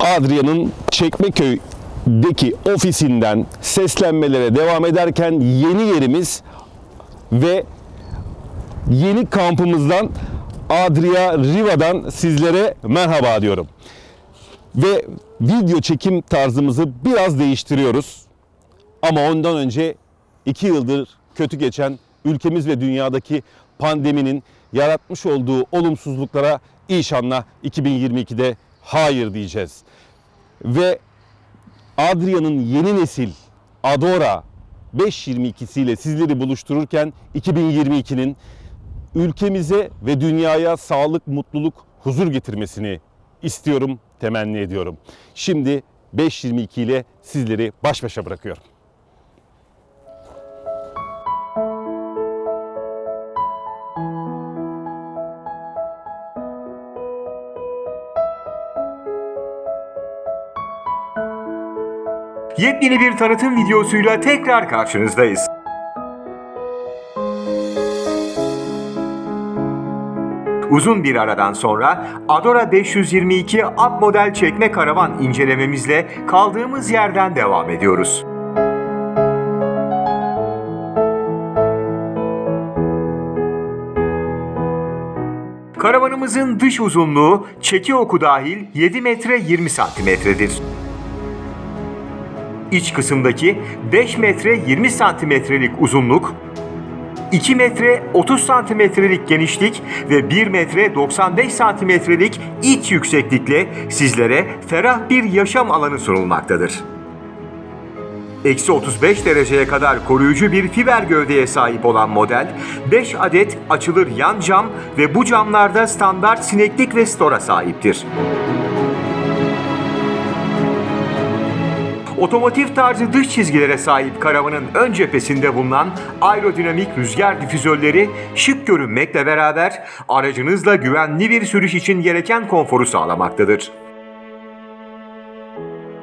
Adria'nın Çekmeköy'deki ofisinden seslenmelere devam ederken yeni yerimiz ve yeni kampımızdan Adria Riva'dan sizlere merhaba diyorum. Ve video çekim tarzımızı biraz değiştiriyoruz. Ama ondan önce iki yıldır kötü geçen ülkemiz ve dünyadaki pandeminin yaratmış olduğu olumsuzluklara inşallah 2022'de hayır diyeceğiz. Ve Adria'nın yeni nesil Adora 522'siyle sizleri buluştururken 2022'nin ülkemize ve dünyaya sağlık, mutluluk, huzur getirmesini istiyorum, temenni ediyorum. Şimdi 522 ile sizleri baş başa bırakıyorum. Yepyeni bir tanıtım videosuyla tekrar karşınızdayız. Uzun bir aradan sonra Adora 522 Up model çekme karavan incelememizle kaldığımız yerden devam ediyoruz. Karavanımızın dış uzunluğu çeki oku dahil 7 metre 20 santimetredir. İç kısımdaki 5 metre 20 santimetrelik uzunluk, 2 metre 30 santimetrelik genişlik ve 1 metre 95 santimetrelik iç yükseklikle sizlere ferah bir yaşam alanı sunulmaktadır. Eksi 35 dereceye kadar koruyucu bir fiber gövdeye sahip olan model, 5 adet açılır yan cam ve bu camlarda standart sineklik ve stora sahiptir. Otomotiv tarzı dış çizgilere sahip karavanın ön cephesinde bulunan aerodinamik rüzgar difüzörleri şık görünmekle beraber aracınızla güvenli bir sürüş için gereken konforu sağlamaktadır.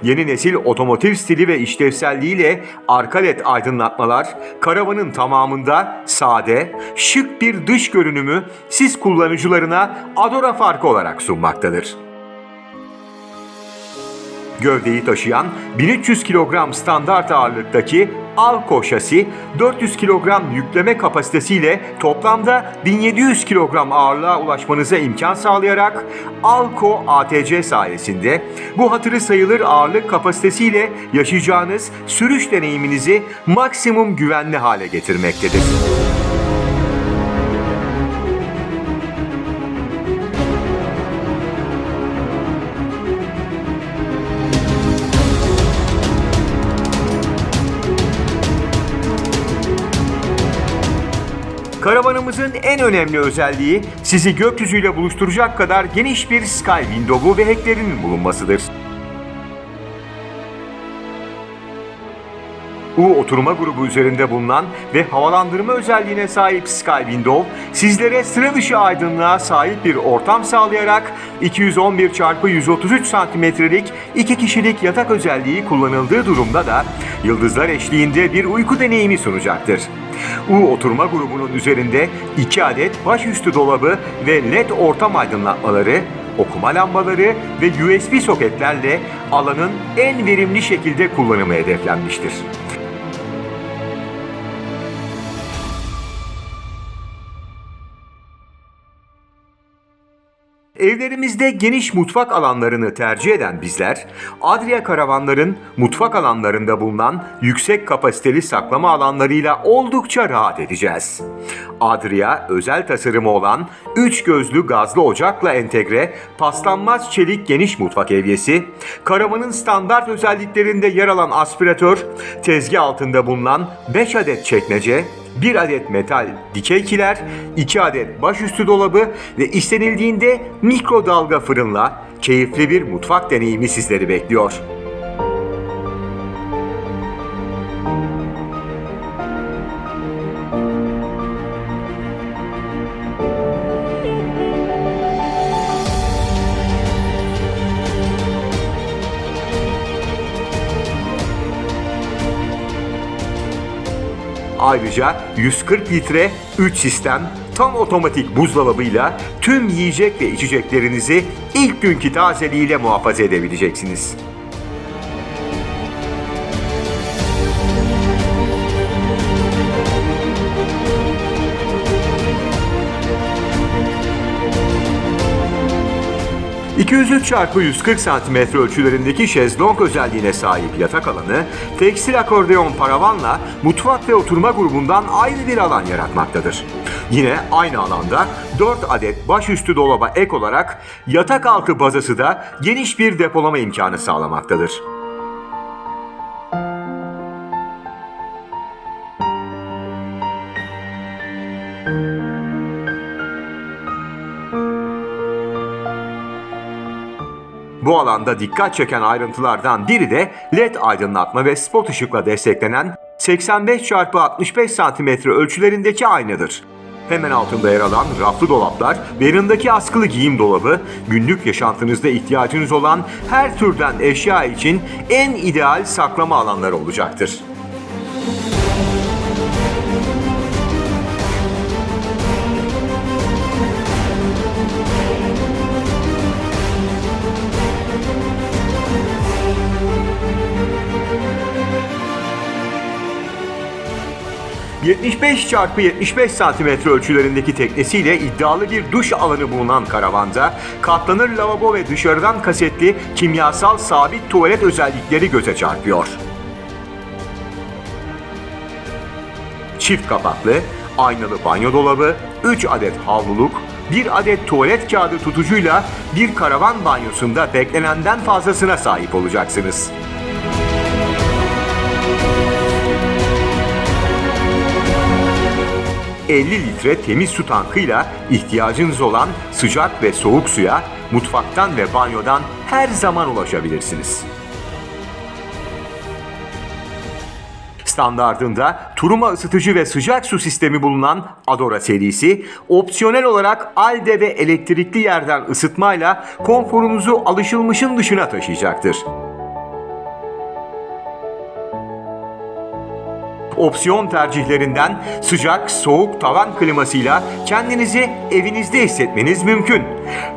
Yeni nesil otomotiv stili ve işlevselliğiyle arka led aydınlatmalar karavanın tamamında sade, şık bir dış görünümü siz kullanıcılarına Adora farkı olarak sunmaktadır. Gövdeyi taşıyan 1300 kilogram standart ağırlıktaki Alco şasi 400 kilogram yükleme kapasitesiyle toplamda 1700 kilogram ağırlığa ulaşmanıza imkan sağlayarak Alco ATC sayesinde bu hatırı sayılır ağırlık kapasitesiyle yaşayacağınız sürüş deneyiminizi maksimum güvenli hale getirmektedir. Karavanımızın en önemli özelliği sizi gökyüzüyle buluşturacak kadar geniş bir sky window'u ve heklerinin bulunmasıdır. U oturma grubu üzerinde bulunan ve havalandırma özelliğine sahip Sky Window, sizlere sıra dışı aydınlığa sahip bir ortam sağlayarak 211 x 133 santimetrelik iki kişilik yatak özelliği kullanıldığı durumda da yıldızlar eşliğinde bir uyku deneyimi sunacaktır. U oturma grubunun üzerinde 2 adet başüstü dolabı ve led ortam aydınlatmaları, okuma lambaları ve USB soketlerle alanın en verimli şekilde kullanımı hedeflenmiştir. Evlerimizde geniş mutfak alanlarını tercih eden bizler, Adria karavanların mutfak alanlarında bulunan yüksek kapasiteli saklama alanlarıyla oldukça rahat edeceğiz. Adria özel tasarımı olan 3 gözlü gazlı ocakla entegre paslanmaz çelik geniş mutfak evyesi, karavanın standart özelliklerinde yer alan aspiratör, tezgah altında bulunan 5 adet çekmece, 1 adet metal dikey kiler, 2 adet başüstü dolabı ve istenildiğinde mikrodalga fırınla keyifli bir mutfak deneyimi sizleri bekliyor. Ayrıca 140 litre 3 sistem tam otomatik buzdolabıyla tüm yiyecek ve içeceklerinizi ilk günkü tazeliğiyle muhafaza edebileceksiniz. ...203 çarpı 140 cm ölçülerindeki şezlong özelliğine sahip yatak alanı... ...tekstil akordeon paravanla mutfak ve oturma grubundan ayrı bir alan yaratmaktadır. Yine aynı alanda 4 adet başüstü dolaba ek olarak... ...yatak altı bazası da geniş bir depolama imkanı sağlamaktadır. Alanda dikkat çeken ayrıntılardan biri de LED aydınlatma ve spot ışıkla desteklenen 85 x 65 cm ölçülerindeki aynadır. Hemen altında yer alan raflı dolaplar ve yanındaki askılı giyim dolabı günlük yaşantınızda ihtiyacınız olan her türden eşya için en ideal saklama alanları olacaktır. ...75 çarpı 75 santimetre ölçülerindeki teknesiyle iddialı bir duş alanı bulunan karavanda... ...katlanır lavabo ve dışarıdan kasetli kimyasal sabit tuvalet özellikleri göze çarpıyor. Çift kapaklı, aynalı banyo dolabı, 3 adet havluluk, 1 adet tuvalet kağıdı tutucuyla bir karavan banyosunda beklenenden fazlasına sahip olacaksınız. ...50 litre temiz su tankıyla ihtiyacınız olan sıcak ve soğuk suya mutfaktan ve banyodan her zaman ulaşabilirsiniz. Standardında turuma ısıtıcı ve sıcak su sistemi bulunan Adora serisi, opsiyonel olarak ALDE ve elektrikli yerden ısıtmayla konforunuzu alışılmışın dışına taşıyacaktır. Opsiyon tercihlerinden sıcak, soğuk tavan klimasıyla kendinizi evinizde hissetmeniz mümkün.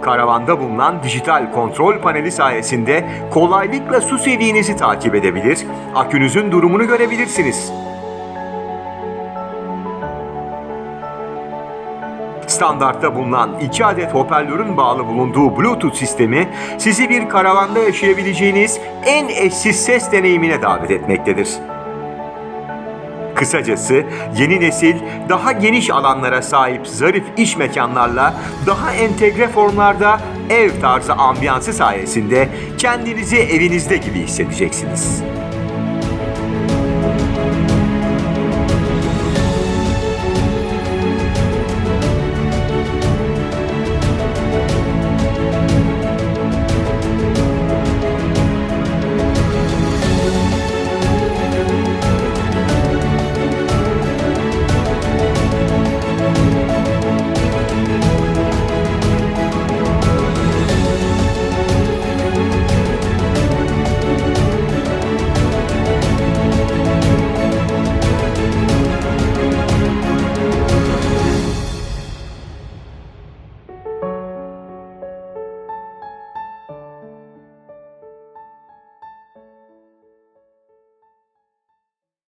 Karavanda bulunan dijital kontrol paneli sayesinde kolaylıkla su seviyenizi takip edebilir, akünüzün durumunu görebilirsiniz. Standartta bulunan 2 adet hoparlörün bağlı bulunduğu Bluetooth sistemi sizi bir karavanda yaşayabileceğiniz en eşsiz ses deneyimine davet etmektedir. Kısacası yeni nesil daha geniş alanlara sahip zarif iş mekanlarla daha entegre formlarda ev tarzı ambiyansı sayesinde kendinizi evinizde gibi hissedeceksiniz.